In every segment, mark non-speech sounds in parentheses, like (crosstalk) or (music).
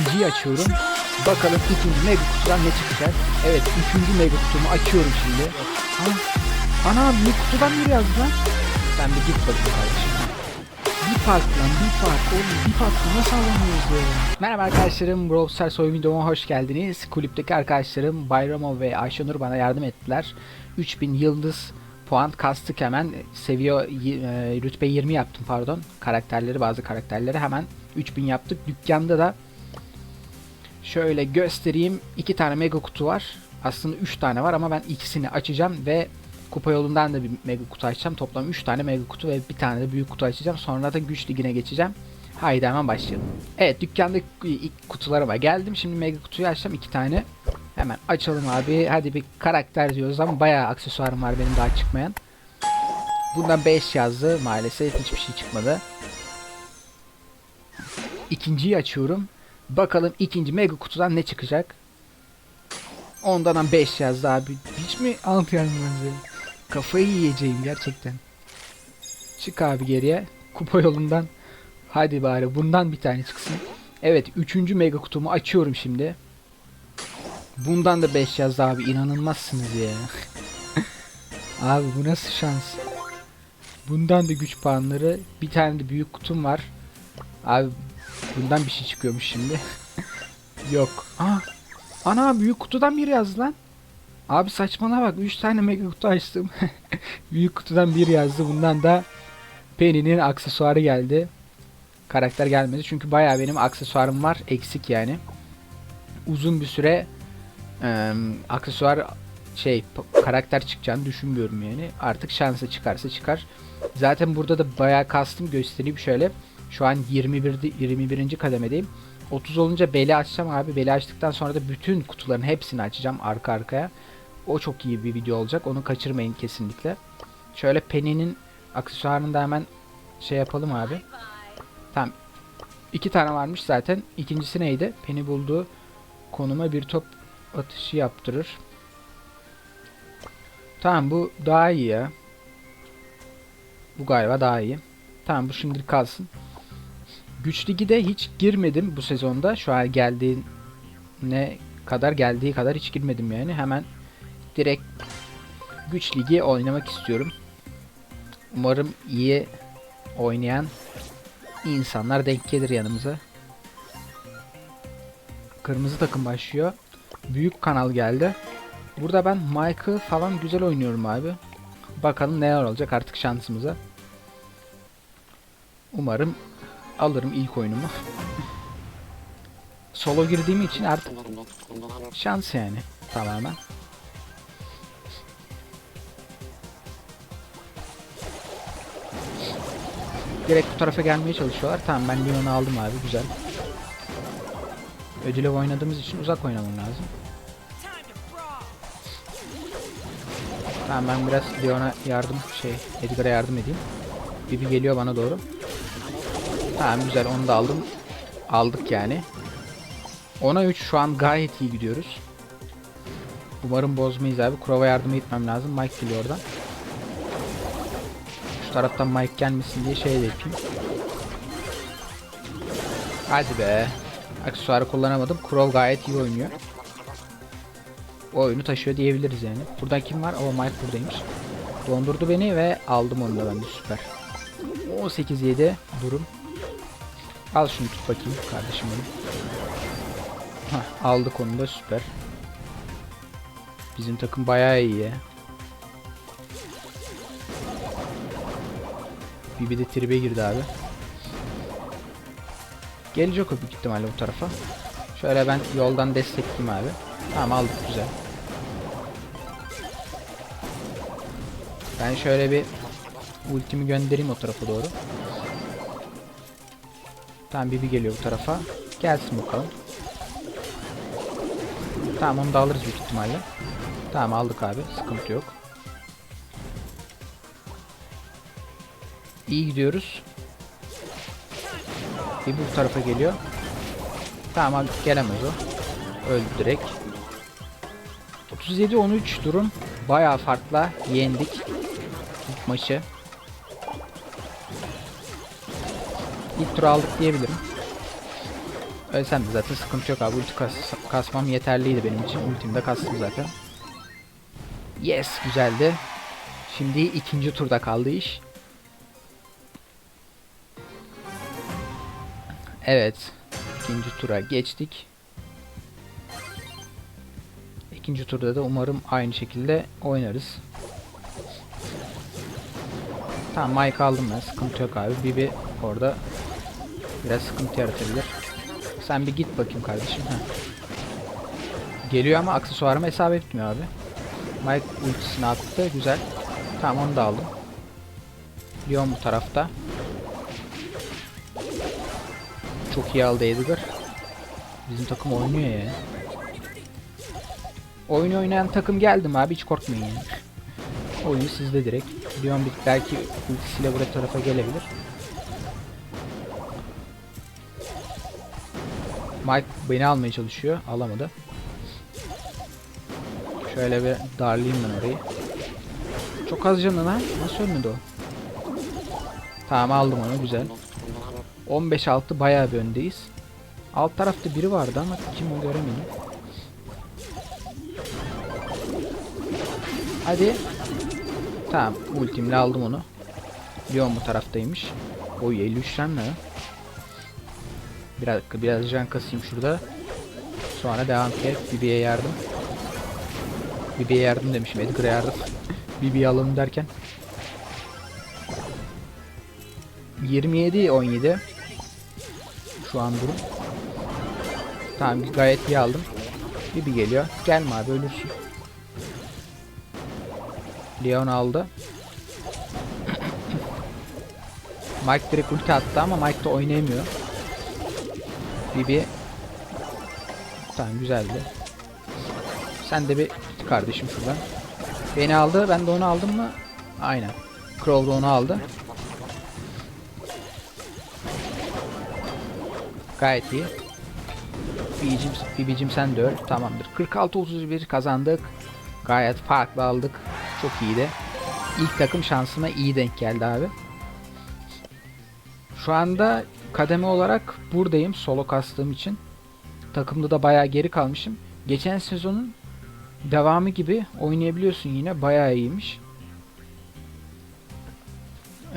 ikinciyi açıyorum. Bakalım ikinci mega kutudan ne çıkacak. Evet üçüncü mega kutumu açıyorum şimdi. Ana, ana bir kutudan biri yazdı lan. Sen bir git bakayım kardeşim. Bir fark lan bir fark. Oğlum bir farkı nasıl alamıyoruz ya? Merhaba arkadaşlarım. Brawl Stars oyun videoma hoş geldiniz. Kulüpteki arkadaşlarım Bayramov ve Ayşenur bana yardım ettiler. 3000 yıldız puan kastık hemen. Seviye rütbe 20 yaptım pardon. Karakterleri bazı karakterleri hemen 3000 yaptık. Dükkanda da şöyle göstereyim. iki tane mega kutu var. Aslında 3 tane var ama ben ikisini açacağım ve kupa yolundan da bir mega kutu açacağım. Toplam 3 tane mega kutu ve bir tane de büyük kutu açacağım. Sonra da güç ligine geçeceğim. Haydi hemen başlayalım. Evet dükkanda ilk kutularıma geldim. Şimdi mega kutuyu açacağım iki tane. Hemen açalım abi. Hadi bir karakter diyoruz ama bayağı aksesuarım var benim daha çıkmayan. Bundan 5 yazdı. Maalesef hiçbir şey çıkmadı. İkinciyi açıyorum. Bakalım ikinci mega kutudan ne çıkacak. Ondan 5 yazdı abi. Hiç mi anlayamıyorum Kafayı yiyeceğim gerçekten. Çık abi geriye. Kupa yolundan. Hadi bari bundan bir tane çıksın. Evet 3. mega kutumu açıyorum şimdi. Bundan da 5 yazdı abi inanılmazsınız ya. (laughs) abi bu nasıl şans? Bundan da güç puanları. Bir tane de büyük kutum var. Abi bundan bir şey çıkıyormuş şimdi. Yok. Aa, ana büyük kutudan biri yazdı lan. Abi saçmalama bak 3 tane mega kutu açtım. (laughs) büyük kutudan bir yazdı. Bundan da Penny'nin aksesuarı geldi. Karakter gelmedi çünkü bayağı benim aksesuarım var eksik yani. Uzun bir süre e, aksesuar şey karakter çıkacağını düşünmüyorum yani. Artık şansı çıkarsa çıkar. Zaten burada da bayağı kastım göstereyim şöyle. Şu an 21 21. kademedeyim. 30 olunca beli açacağım abi. Beli açtıktan sonra da bütün kutuların hepsini açacağım arka arkaya. O çok iyi bir video olacak. Onu kaçırmayın kesinlikle. Şöyle Penny'nin aksesuarını da hemen şey yapalım abi. Tamam. İki tane varmış zaten. İkincisi neydi? Penny bulduğu konuma bir top atışı yaptırır. Tamam bu daha iyi ya. Bu galiba daha iyi. Tamam bu şimdilik kalsın. Güç Ligi de hiç girmedim bu sezonda. Şu an geldiğine kadar geldiği kadar hiç girmedim yani. Hemen direkt Güç Ligi oynamak istiyorum. Umarım iyi oynayan insanlar denk gelir yanımıza. Kırmızı takım başlıyor. Büyük kanal geldi. Burada ben Michael falan güzel oynuyorum abi. Bakalım neler olacak artık şansımıza. Umarım alırım ilk oyunumu. Solo girdiğim için artık şans yani tamamen. Direkt bu tarafa gelmeye çalışıyorlar. Tamam ben Leon'u aldım abi güzel. Ödüle oynadığımız için uzak oynamam lazım. Tamam ben biraz Leon'a yardım şey Edgar'a yardım edeyim. Bibi geliyor bana doğru. Tamam güzel onu da aldım. Aldık yani. Ona 3 şu an gayet iyi gidiyoruz. Umarım bozmayız abi. Kurova yardım etmem lazım. Mike geliyor oradan. Şu taraftan Mike gelmesin diye şey de yapayım. Hadi be. Aksesuarı kullanamadım. Kurov gayet iyi oynuyor. O oyunu taşıyor diyebiliriz yani. Burada kim var? O Mike buradaymış. Dondurdu beni ve aldım onu da ben de süper. 18-7 durum. Al şunu tut bakayım kardeşim benim. Hah, aldık onu da süper. Bizim takım bayağı iyi ya. Bibi de tribe girdi abi. Gelecek o büyük ihtimalle bu tarafa. Şöyle ben yoldan destekleyeyim abi. Tamam aldık güzel. Ben şöyle bir ultimi göndereyim o tarafa doğru. Tamam Bibi geliyor bu tarafa. Gelsin bakalım. Tamam onu da alırız büyük ihtimalle. Tamam aldık abi. Sıkıntı yok. İyi gidiyoruz. Bibi bu tarafa geliyor. Tamam abi gelemez o. Öldü direkt. 37-13 durum. Bayağı farkla yendik. Maçı. İlk tur aldık diyebilirim. Ölsem de zaten sıkıntı yok abi. Ulti kas kasmam yeterliydi benim için. Ultimde kastım zaten. Yes güzeldi. Şimdi ikinci turda kaldı iş. Evet. ikinci tura geçtik. İkinci turda da umarım aynı şekilde oynarız. Tamam Mike aldım ben. Sıkıntı yok abi. Bibi orada biraz sıkıntı yaratabilir. Sen bir git bakayım kardeşim. Heh. Geliyor ama aksesuarıma hesap etmiyor abi. Mike ultisini attı. Güzel. Tamam onu da aldım. Leon bu tarafta. Çok iyi aldı Edgar. Bizim takım oynuyor ya. Oyun oynayan takım geldim abi hiç korkmayın yani. Oyun sizde direkt. Leon belki ultisiyle buraya tarafa gelebilir. Mike beni almaya çalışıyor. Alamadı. Şöyle bir darlayayım ben orayı. Çok az canı lan. Nasıl ölmedi o? Tamam aldım onu güzel. 15-6 bayağı bir öndeyiz. Alt tarafta biri vardı ama kim o göremedim. Hadi. Tamam ultimle aldım onu. Leon bu taraftaymış. Oy 53 can ne? Biraz, biraz can kasayım şurada. Sonra devam et. Bibi'ye yardım. Bibi'ye yardım demişim. Edgar'a yardım. (laughs) Bibi'yi alalım derken. 27 17 Şu an durum. Tamam gayet iyi aldım. Bibi geliyor. Gelme abi ölürsün. Leon aldı. (clears throat) Mike direkt ulti attı ama Mike de oynayamıyor. Bibi Tamam güzeldi. Sen de bir kardeşim şuradan. Beni aldı. Ben de onu aldım mı? Aynen. Crow da onu aldı. Gayet iyi. Bibicim, Bibicim sen de öl. Tamamdır. 46-31 kazandık. Gayet farklı aldık. Çok iyiydi. İlk takım şansıma iyi denk geldi abi. Şu anda kademe olarak buradayım solo kastığım için. Takımda da bayağı geri kalmışım. Geçen sezonun devamı gibi oynayabiliyorsun yine. Bayağı iyiymiş.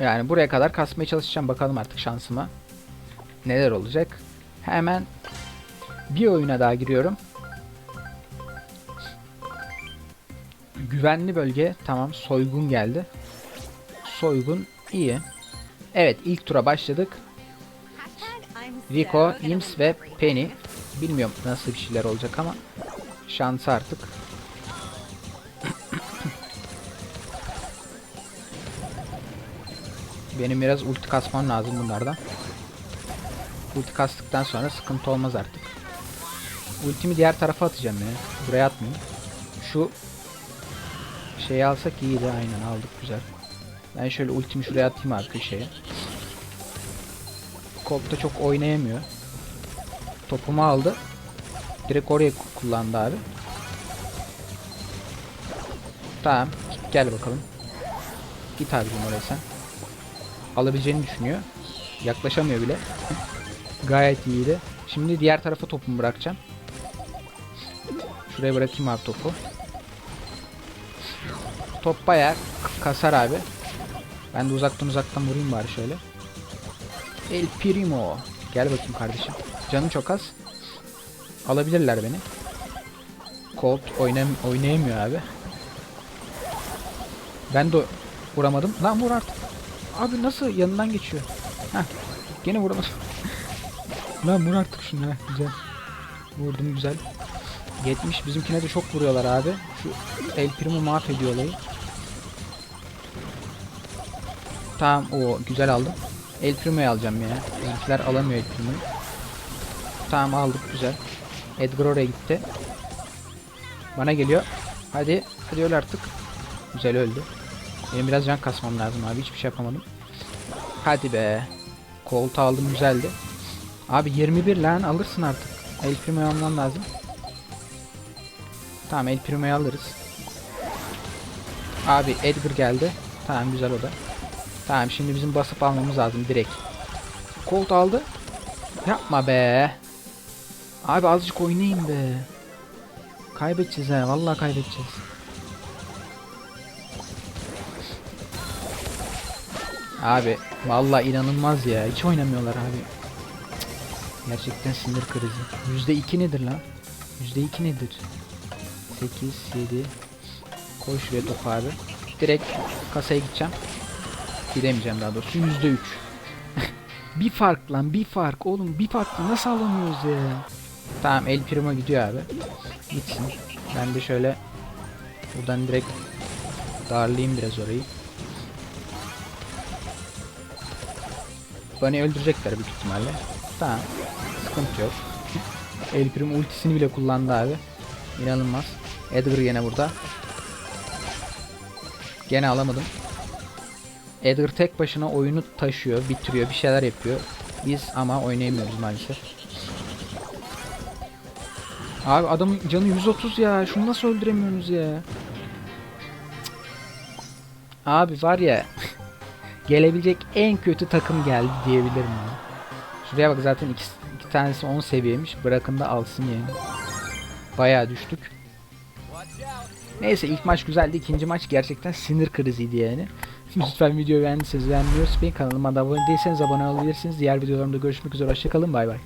Yani buraya kadar kasmaya çalışacağım. Bakalım artık şansıma. Neler olacak. Hemen bir oyuna daha giriyorum. Güvenli bölge. Tamam. Soygun geldi. Soygun iyi. Evet ilk tura başladık. Rico, Ims ve Penny. Bilmiyorum nasıl bir şeyler olacak ama şansı artık. (coughs) Benim biraz ulti kasmam lazım bunlardan. Ulti kastıktan sonra sıkıntı olmaz artık. Ultimi diğer tarafa atacağım ya. Buraya atmayayım. Şu şeyi alsak iyiydi aynen aldık güzel. Ben şöyle ultimi şuraya atayım abi köşeye. Colt da çok oynayamıyor. Topumu aldı. Direkt oraya ku- kullandı abi. Tamam. Gel bakalım. Git abicim oraya sen. Alabileceğini düşünüyor. Yaklaşamıyor bile. Gayet iyiydi. Şimdi diğer tarafa topumu bırakacağım. Şuraya bırakayım abi topu. Top bayağı kasar abi. Ben de uzaktan uzaktan vurayım bari şöyle. El Primo. Gel bakayım kardeşim. Canım çok az. Alabilirler beni. Colt oynam oynayamıyor abi. Ben de vuramadım. Lan vur artık. Abi nasıl yanından geçiyor? Heh. Gene vuramadım. (laughs) Lan vur artık şunu. Güzel. Vurdum güzel. 70 bizimkine de çok vuruyorlar abi. Şu El Primo mahvediyor olayı. Tamam o güzel aldım. El Primo'yu alacağım ya. Bizimkiler alamıyor El Primo'yu. Tamam aldık güzel. Edgar oraya gitti. Bana geliyor. Hadi. Hadi öl artık. Güzel öldü. Benim biraz can kasmam lazım abi. Hiçbir şey yapamadım. Hadi be. Colt aldım güzeldi. Abi 21 lan alırsın artık. El Primo'yu alman lazım. Tamam El Primo'yu alırız. Abi Edgar geldi. Tamam güzel o da. Tamam şimdi bizim basıp almamız lazım direkt. Colt aldı. Yapma be. Abi azıcık oynayayım be. Kaybedeceğiz ha. Vallahi kaybedeceğiz. Abi vallahi inanılmaz ya. Hiç oynamıyorlar abi. Gerçekten sinir krizi. Yüzde iki nedir lan? Yüzde iki nedir? 8, 7. Koy şuraya topu abi. Direkt kasaya gideceğim. Gidemeyeceğim daha doğrusu. Yüzde üç. (laughs) bir fark lan bir fark oğlum bir farkla nasıl alamıyoruz ya? Tamam El Primo gidiyor abi. Gitsin. Ben de şöyle buradan direkt darlayayım biraz orayı. Beni öldürecekler büyük ihtimalle. Tamam. Sıkıntı yok. El Primo ultisini bile kullandı abi. İnanılmaz. Edgar yine burada. Gene alamadım. Edgar tek başına oyunu taşıyor, bitiriyor, bir şeyler yapıyor. Biz ama oynayamıyoruz maalesef. Abi adamın canı 130 ya. Şunu nasıl öldüremiyorsunuz ya? Abi var ya (laughs) gelebilecek en kötü takım geldi diyebilirim ya. Şuraya bak zaten iki, iki tanesi 10 seviyemiş. Bırakın da alsın yani. Bayağı düştük. Neyse ilk maç güzeldi. ikinci maç gerçekten sinir kriziydi yani. (laughs) Lütfen videoyu beğendiyseniz beğenmeyi unutmayın. Kanalıma da abone değilseniz abone olabilirsiniz. Diğer videolarımda görüşmek üzere. Hoşçakalın. Bay bay.